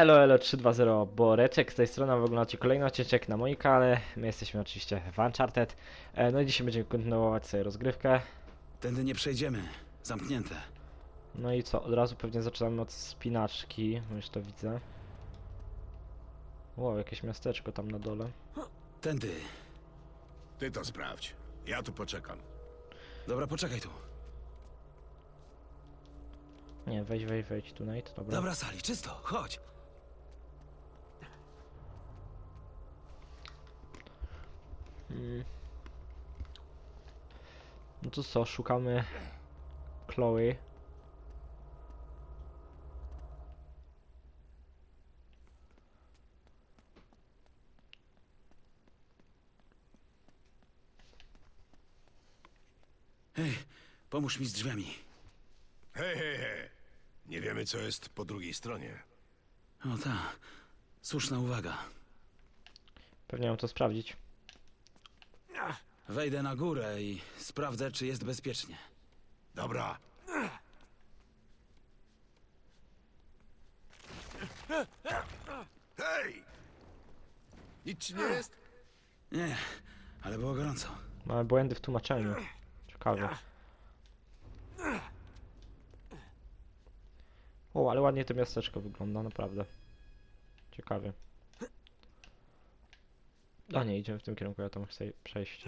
Elo, elo 320, Boreczek z tej strony, a wy oglądacie kolejny odcinek na moim kanale. My jesteśmy oczywiście w Uncharted. E, No i dzisiaj będziemy kontynuować sobie rozgrywkę. Tędy nie przejdziemy. Zamknięte. No i co, od razu pewnie zaczynamy od spinaczki, bo już to widzę. Wow, jakieś miasteczko tam na dole. Tędy. Ty to sprawdź. Ja tu poczekam. Dobra, poczekaj tu. Nie, wejdź, wejdź, wejdź tu, Nate, dobra. Dobra, Sali, czysto. Chodź. No to co, szukamy Chloe. Hej, pomóż mi z drzwiami. Hej, hej, hej. Nie wiemy, co jest po drugiej stronie. O ta. Słuszna uwaga. Pewnie mam to sprawdzić. Wejdę na górę i sprawdzę, czy jest bezpiecznie. Dobra. Hej! Nic ci nie jest? Nie, ale było gorąco. Mamy błędy w tłumaczeniu. Ciekawe. O, ale ładnie to miasteczko wygląda, naprawdę. Ciekawie. A nie, idziemy w tym kierunku, ja tam chcę przejść.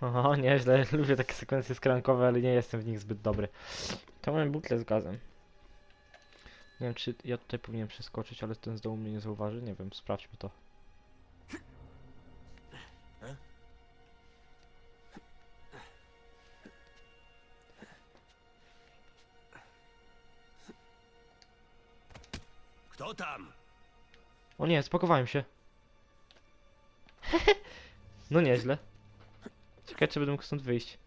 O, nieźle, lubię takie sekwencje skrankowe, ale nie jestem w nich zbyt dobry. To mamy butlę z gazem. Nie wiem, czy ja tutaj powinienem przeskoczyć, ale ten z dołu mnie nie zauważy. Nie wiem, sprawdźmy to. Kto tam? O nie, spakowałem się. no nieźle. Czekaj, czy będę mógł stąd wyjść.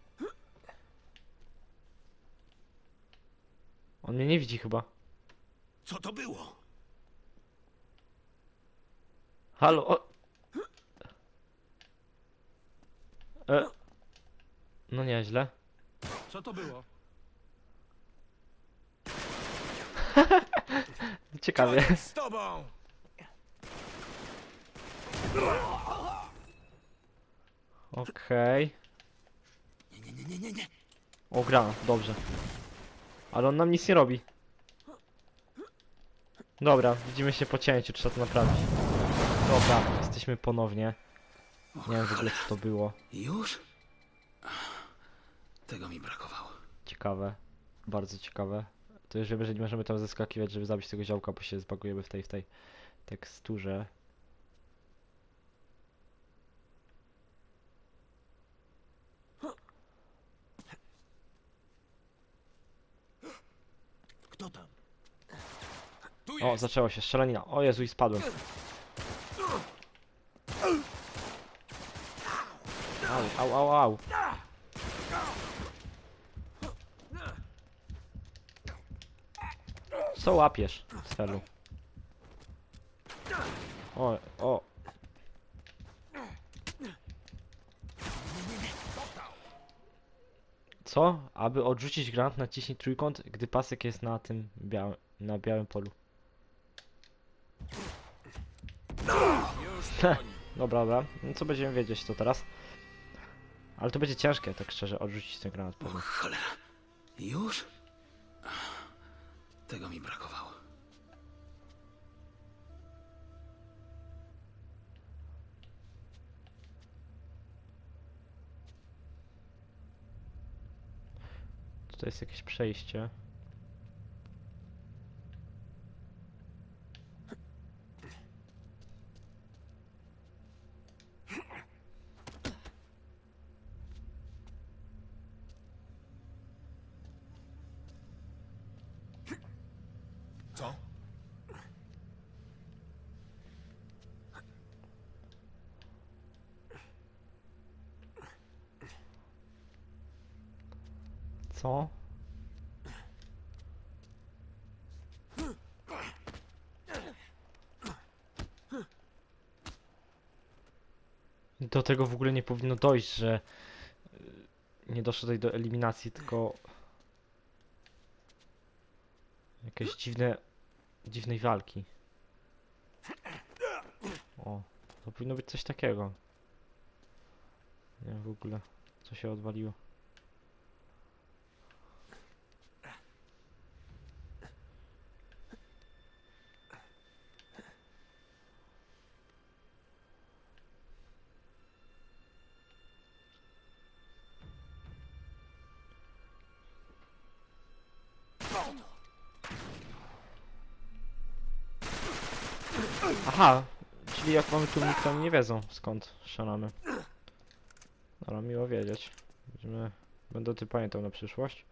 On mnie nie widzi chyba. Co to było? Halo, o... E... No nieźle. Co to było? Ciekawie. Z tobą! Okej. Nie, nie, nie, nie, nie, nie. O, granat, dobrze. Ale on nam nic nie robi. Dobra, widzimy się po cięciu, trzeba to naprawić. Dobra, jesteśmy ponownie. Nie wiem w ogóle co to było. Już? Tego mi brakowało. Ciekawe. Bardzo ciekawe. To już wiemy, że nie możemy tam zeskakiwać, żeby zabić tego działka, bo się zbagujemy w tej, w tej teksturze. Kto tam? Tu O, jest! zaczęła się strzelanina. O Jezu, i spadłem. Au, au, au, au. Co łapiesz, celu? O, o. Co? Aby odrzucić granat naciśnij trójkąt, gdy pasek jest na tym białym, na białym polu. Dobra, dobra. No co będziemy wiedzieć to teraz? Ale to będzie ciężkie, tak szczerze, odrzucić ten granat O pewnie. cholera. Już? Tego mi brakowało. To jest jakieś przejście. Co? Co? Do tego w ogóle nie powinno dojść, że nie tutaj do eliminacji, tylko jakieś dziwne, dziwnej walki. O, to powinno być coś takiego. Nie wiem w ogóle, co się odwaliło. Aha, czyli jak mamy tłumik, to oni nie wiedzą skąd szalamy. Dobra, miło wiedzieć. Będziemy... Będę o tym pamiętał na przyszłość.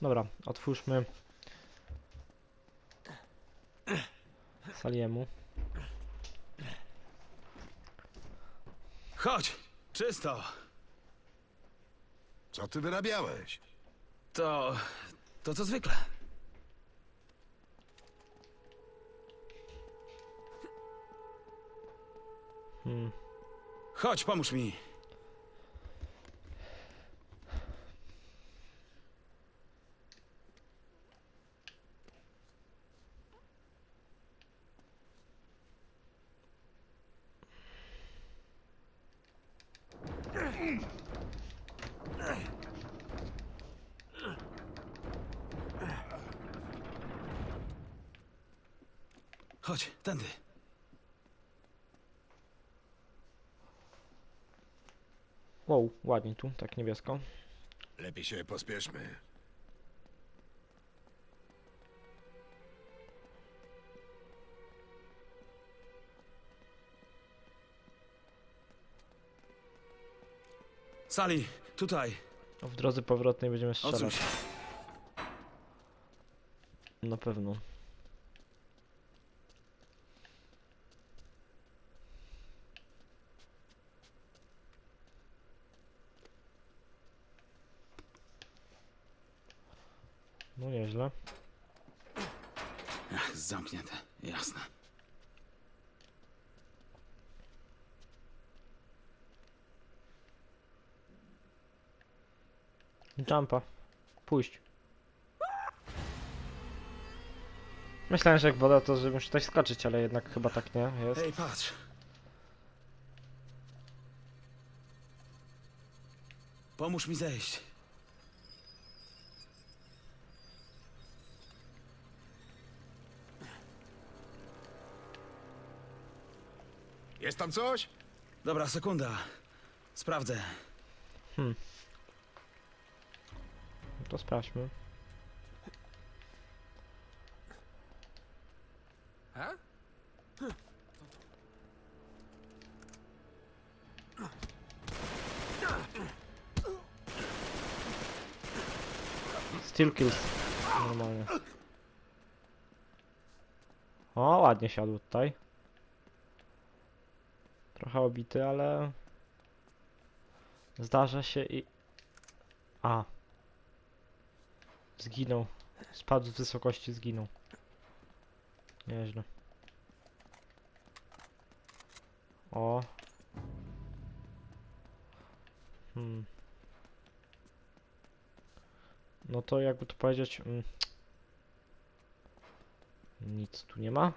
Dobra, otwórzmy Saliemu. Chodź! Czysto! Co ty wyrabiałeś? To... to co zwykle. Hmm. Chodź, pomóż mi. Chodź, tędy. Wow, ładnie tu, tak niebiesko. Lepiej się pospieszmy. Sali, tutaj. W drodze powrotnej będziemy Odsuń strzelać. się. Na pewno. Nieźle. Ach, zamknięte. Jasne. Jumpa. Pójść. Myślałem, że jak woda to, że muszę coś skoczyć, ale jednak chyba tak nie jest. Hej, patrz. Pomóż mi zejść. Jest tam coś? Dobra, sekunda. Sprawdzę. No To sprawdźmy. Steel kills. Normalnie. O, ładnie siadł tutaj. Trochę obity, ale... Zdarza się i... A. Zginął. Spadł z wysokości, zginął. Nieźle. O. Hmm. No to jakby to powiedzieć... Mm. Nic tu nie ma.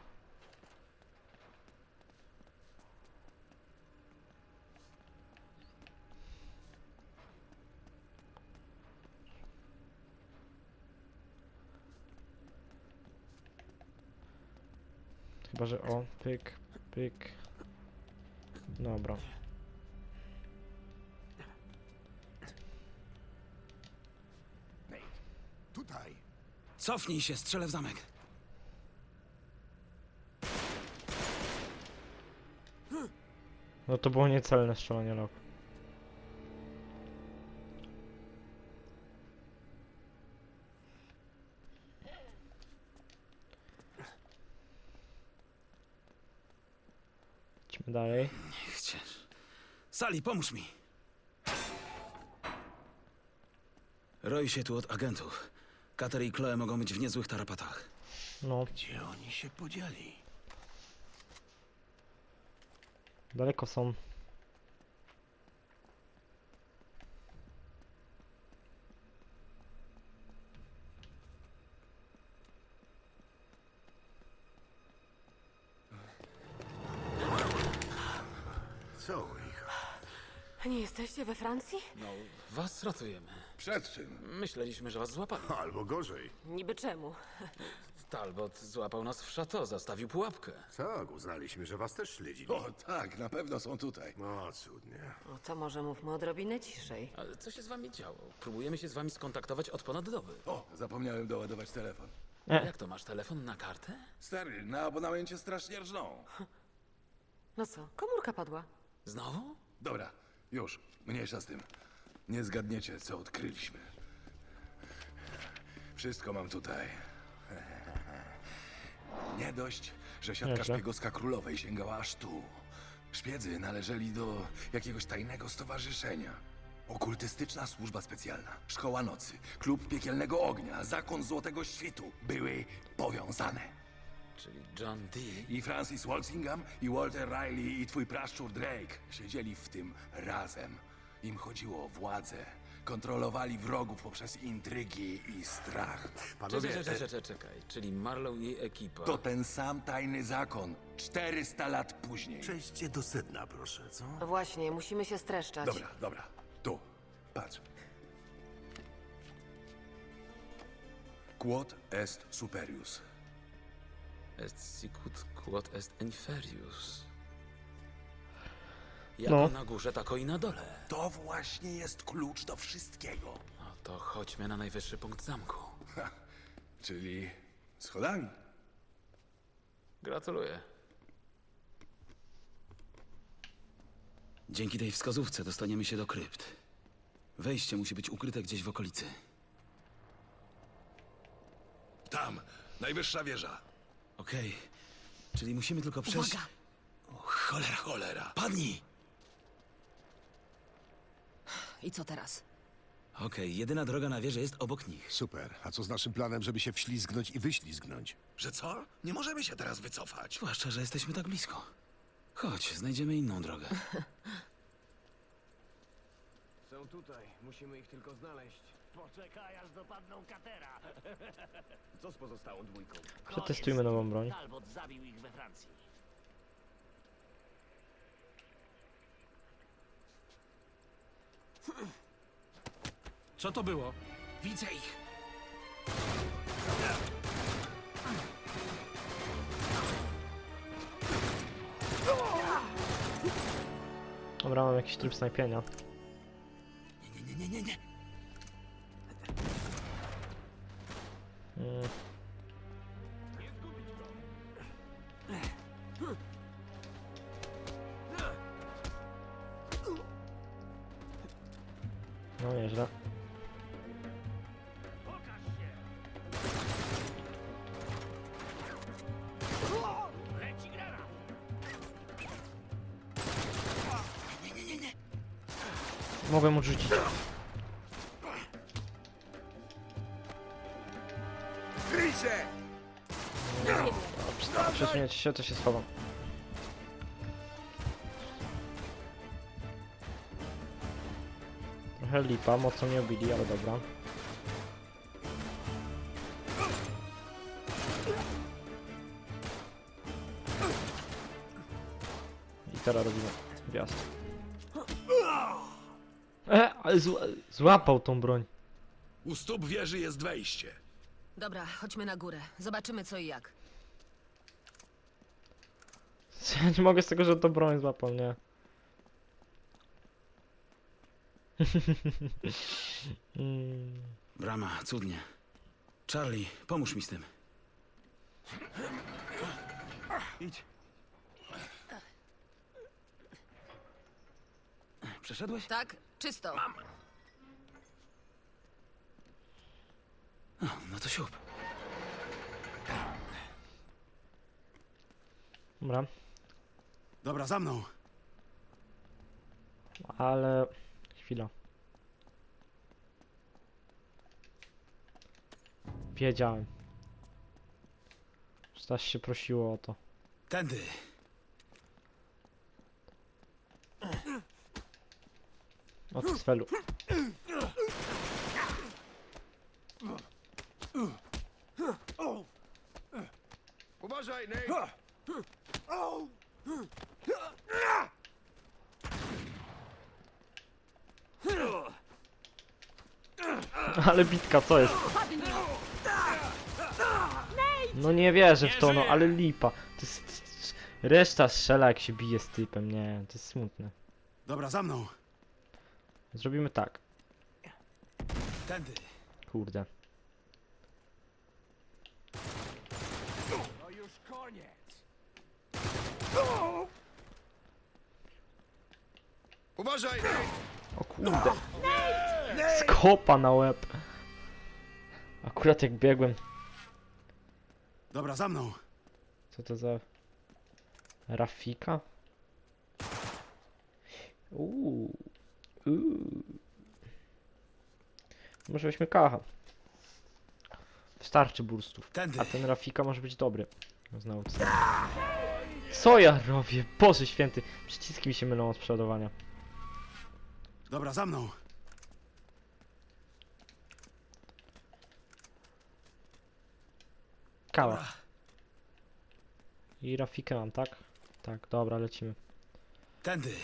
Chyba, że o, pyk, pyk. Dobra. Tutaj. Cofnij się, strzelę w zamek. No to było niecelne strzelanie loku. Sali, pomóż mi. Roi się tu od agentów. Kater i Chloe mogą być w niezłych tarapatach. No, Gdzie oni się podzieli? daleko są. Co u nich? Nie jesteście we Francji? No, was ratujemy. Przed czym? Myśleliśmy, że was złapali. Albo gorzej. Niby czemu? Talbot złapał nas w szato, zastawił pułapkę. Tak, uznaliśmy, że was też śledzili. O tak, na pewno są tutaj. No, cudnie. No to może mówmy odrobinę ciszej. Ale co się z wami działo? Próbujemy się z wami skontaktować od ponad doby. O, zapomniałem doładować telefon. E, Jak to, masz telefon na kartę? Stary, na abonamencie strasznie rżną. No co, komórka padła. Znowu? Dobra, już, mniejsza z tym. Nie zgadniecie, co odkryliśmy. Wszystko mam tutaj. Nie dość, że siatka Nieźle. szpiegowska królowej sięgała aż tu. Szpiedzy należeli do jakiegoś tajnego stowarzyszenia. Okultystyczna służba specjalna, szkoła nocy, klub piekielnego ognia, zakon złotego świtu były powiązane. Czyli John Dee. I Francis Walsingham, i Walter Riley, i twój praszczur Drake siedzieli w tym razem. Im chodziło o władzę. Kontrolowali wrogów poprzez intrygi i strach. Panowie, Czekaj, czekaj, czekaj, czekaj. Czyli Marlow i ekipa. To ten sam tajny zakon. 400 lat później. przejdźcie do sedna, proszę, co? No właśnie, musimy się streszczać. Dobra, dobra. Tu. Patrz. Quod est superius. Est sicut quod est inferius. Jako No. na górze, tako i na dole. To właśnie jest klucz do wszystkiego. No to chodźmy na najwyższy punkt zamku. Czyli schodami. Gratuluję. Dzięki tej wskazówce dostaniemy się do krypt. Wejście musi być ukryte gdzieś w okolicy. Tam, najwyższa wieża. Okej, czyli musimy tylko przejść... Uwaga! O, cholera, cholera. Padnij! I co teraz? Okej, jedyna droga na wieżę jest obok nich. Super. A co z naszym planem, żeby się wślizgnąć i wyślizgnąć? Że co? Nie możemy się teraz wycofać. Zwłaszcza, że jesteśmy tak blisko. Chodź, znajdziemy inną drogę. Są tutaj. Musimy ich tylko znaleźć. Poczekaj, aż dopadną katera. Co z pozostałą dwójką? przetestujmy nową broń. Talbot zabił ich we Francji. Co to było? Widzę ich. Dobra, mam jakiś tryb snajpienia. Się, to się schowam. Trochę lipa, mocno mnie obili, ale dobra. I teraz robimy gwiazd. E, ale zła złapał tą broń. U stóp wieży jest wejście. Dobra, chodźmy na górę. Zobaczymy co i jak. Ja nie mogę z tego, że to broń złapał, nie. mm, Brama, cudnie. Charlie, pomóż mi z tym. Idź. Przeszedłeś? Tak, czysto. No to siup. Dobra, Dobra, za mną. ale... Chwila. Wiedziałem. Staś się prosiło o to. Tędy. Od celu. Uważaj, Nate! Ale bitka, co jest? No nie wierzę w to, no ale lipa. To jest... Reszta strzela jak się bije z typem, nie, to jest smutne. Dobra, za mną. Zrobimy tak. Tędy. Kurde. To już koniec! Uważaj! O kurde. Skopa na łeb. Akurat jak biegłem. Dobra, za mną. Co to za... Rafika? Uuu. Uuu. Może weźmy kacha. Wystarczy burstów. Tędy. A ten Rafika może być dobry. Znowu co? Co ja robię? Boże święty. Przyciski mi się mylą od przeładowania. Dobra, za mną. Kała. I Rafikę mam, tak? Tak, dobra, lecimy. Tędy.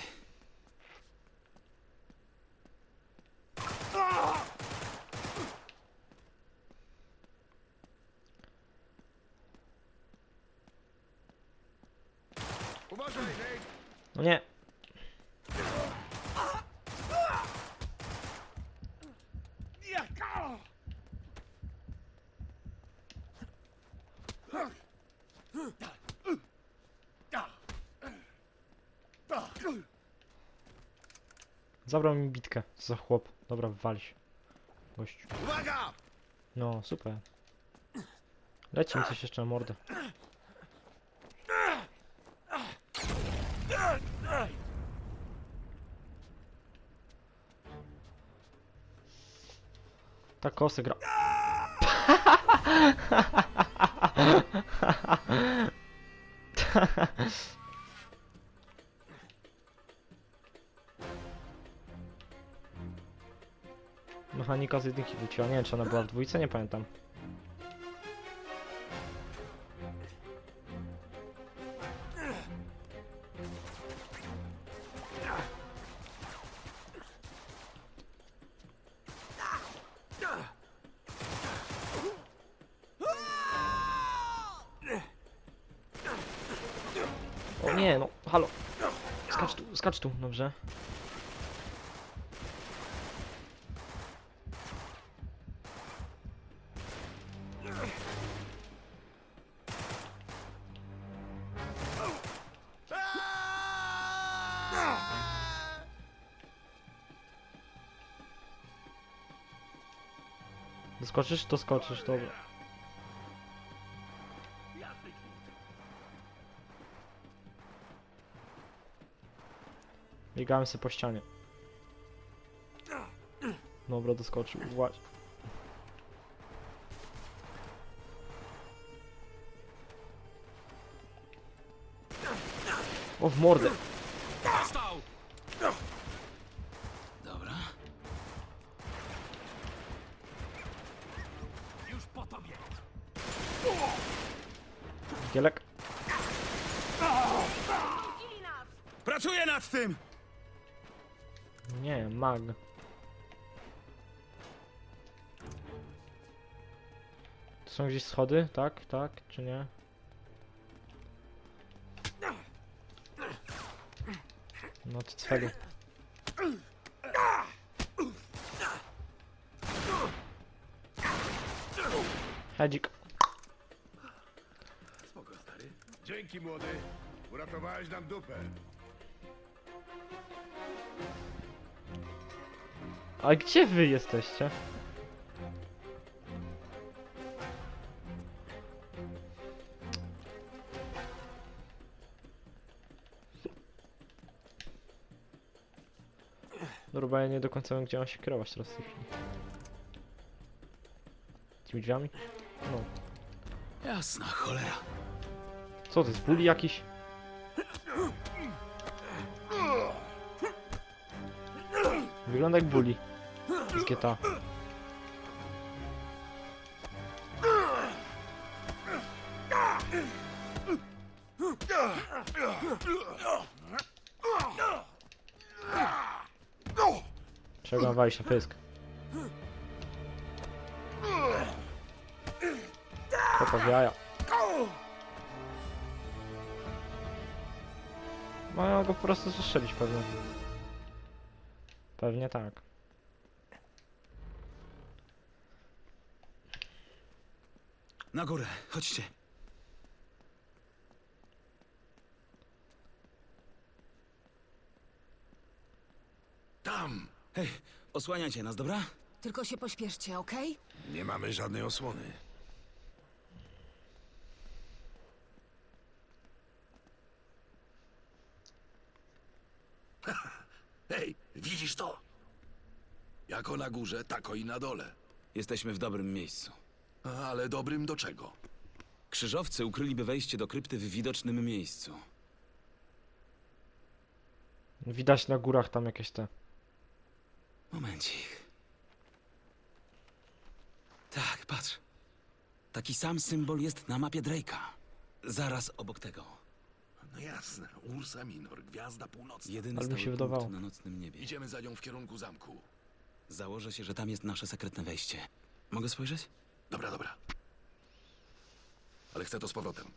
Uważaj, Nate! No nie. Zabrał mi bitkę. Co za chłop. Dobra, wali się. Gościu. No, super. Leci mi coś jeszcze na mordę. Ta kosy gra. Mechanika z jedynki wróciła. Nie wiem, czy ona była w dwójce, nie pamiętam. O nie, no, halo. Skacz tu, skacz tu, dobrze. Doskoczysz? Doskoczysz, dobra. Biegałem sobie po ścianie. Dobra, doskoczył. Właśnie. O, w mordę. Nad tym! Nie, mag. To są gdzieś schody? Tak, tak, czy nie? No to cwelu. Hedzik. Spoko, stary. Dzięki, młody. Uratowałeś nam dupę. A gdzie wy jesteście? Dobra, ja nie do końca wiem, gdzie mam się kierować teraz w tej chwili. Tymi drzwiami? No. Jasna cholera. Co to jest, bully jakiś? Wygląda jak bully. Z GTA. Trzeba go walić na pysk. Kopa w jaja. Mają go po prostu zestrzelić pewnie. Pewnie tak. Na górę, chodźcie. Tam! Hej, osłaniajcie nas, dobra? Tylko się pośpieszcie, okej? Nie mamy żadnej osłony. Hej, widzisz to? Jako na górze, tako i na dole. Jesteśmy w dobrym miejscu. Ale dobrym do czego? Krzyżowcy ukryliby wejście do krypty w widocznym miejscu. Widać na górach tam jakieś te. Momencik. Tak, patrz. Taki sam symbol jest na mapie Drake'a. Zaraz obok tego. No jasne, Ursa Minor, gwiazda północna. Jedyny Ale mi stały się punkt wydawało. na nocnym niebie. Idziemy za nią w kierunku zamku. Założę się, że tam jest nasze sekretne wejście. Mogę spojrzeć? Dobra, dobra. Ale chcę to z powrotem.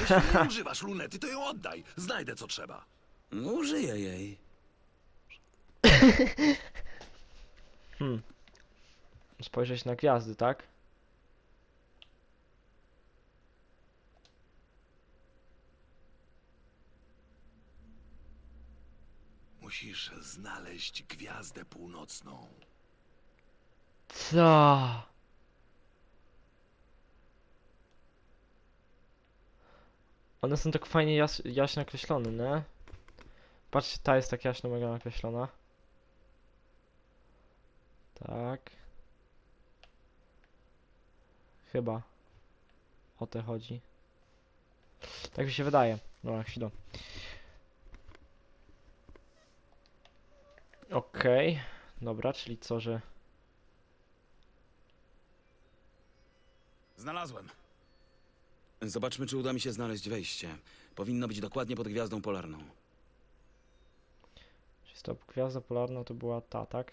Jeśli nie używasz lunety, to ją oddaj. Znajdę co trzeba. No, użyję jej. Spojrzeć na gwiazdy, tak? Musisz znaleźć gwiazdę północną. Co? One są tak fajnie jas jaśnie nakreślone, nie? Patrzcie, ta jest tak jaśno mega nakreślona. Tak. Chyba. O te chodzi. Tak mi się wydaje. No, chwilę. Okej. Dobra, czyli co, że... Znalazłem. Zobaczmy, czy uda mi się znaleźć wejście. Powinno być dokładnie pod gwiazdą polarną. Czy to gwiazda polarna to była ta, tak?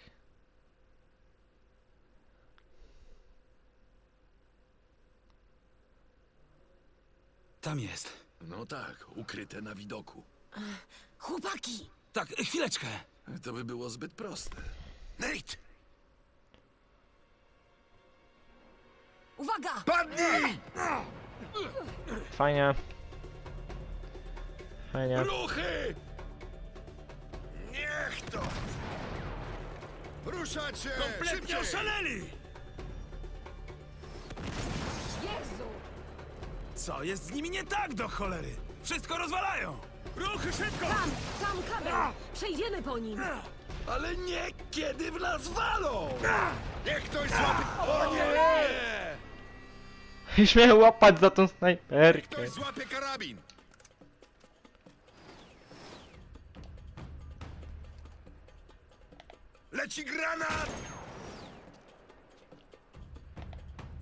Tam jest. No tak, ukryte na widoku. Chłopaki! Tak, chwileczkę. To by było zbyt proste. Nate! Uwaga! Padnij! Fajnie. Fajnie. Ruchy! Niech to! Ruszać się! Kompletnie oszaleli! Jezu! Co jest z nimi nie tak do cholery? Wszystko rozwalają! Ruchy szybko! Tam! Tam kabel! Przejdziemy po nim! Ale nie kiedy w nas walą! Niech ktoś złapie... O nie! Już miałem łapać za tą snajperkę. Ktoś złapie karabin! Leci granat!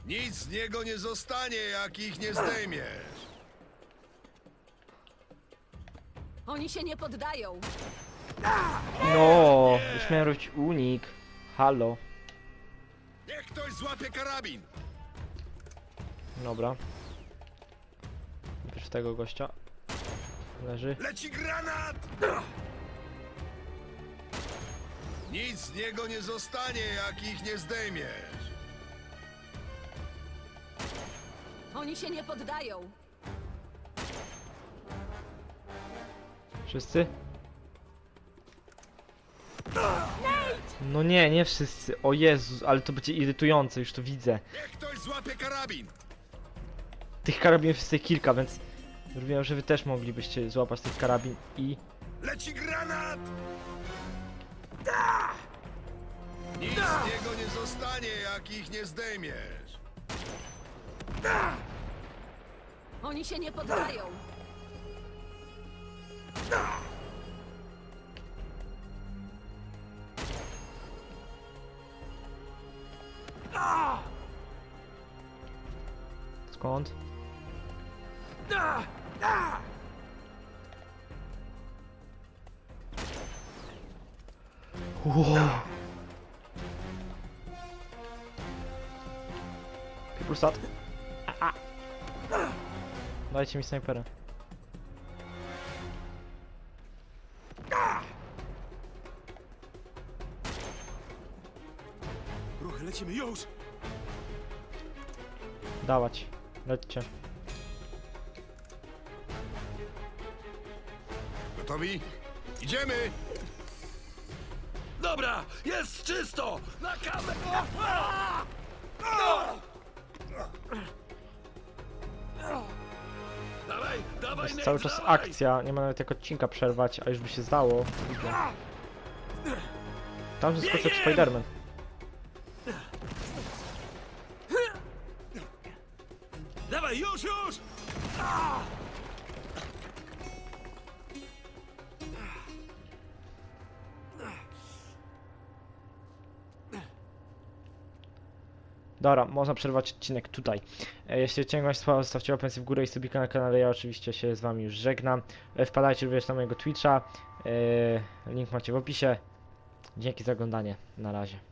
Nic z niego nie zostanie, jak ich nie zdejmiesz. Oni się nie poddają! No, już miałem robić unik. Halo. Niech ktoś złapie karabin! Dobra. Najpierw tego gościa. Leży. Leci granat! Nic z niego nie zostanie, jak ich nie zdejmiesz. Oni się nie poddają. Wszyscy? No nie, nie wszyscy. O Jezus, ale to będzie irytujące, już to widzę. Niech ktoś złapie karabin! Tych karabinów jest tutaj kilka, więc wiem, że wy też moglibyście złapać tych karabin i... Leci granat! Nic z niego nie zostanie, jak ich nie zdejmiesz. Oni się nie poddają. Skąd? Wow. A, a. Dajcie mi snajpera. Lecimy już! Dawać. Lećcie. Gotowi? Idziemy! Dobra, jest czysto! Na kamerę! Dawaj, dawaj, Jest Nate, cały czas dawaj! akcja, nie ma nawet jak odcinka przerwać, a już by się zdało. Tam zeskoczył jak Spiderman. Dobra, można przerwać odcinek tutaj. E, Jeśli odcinek Wam zostawcie łapę w górę i subika na kanale. Ja oczywiście się z Wami już żegnam. E, Wpadajcie również na mojego Twitcha. E, Link macie w opisie. Dzięki za oglądanie. Na razie.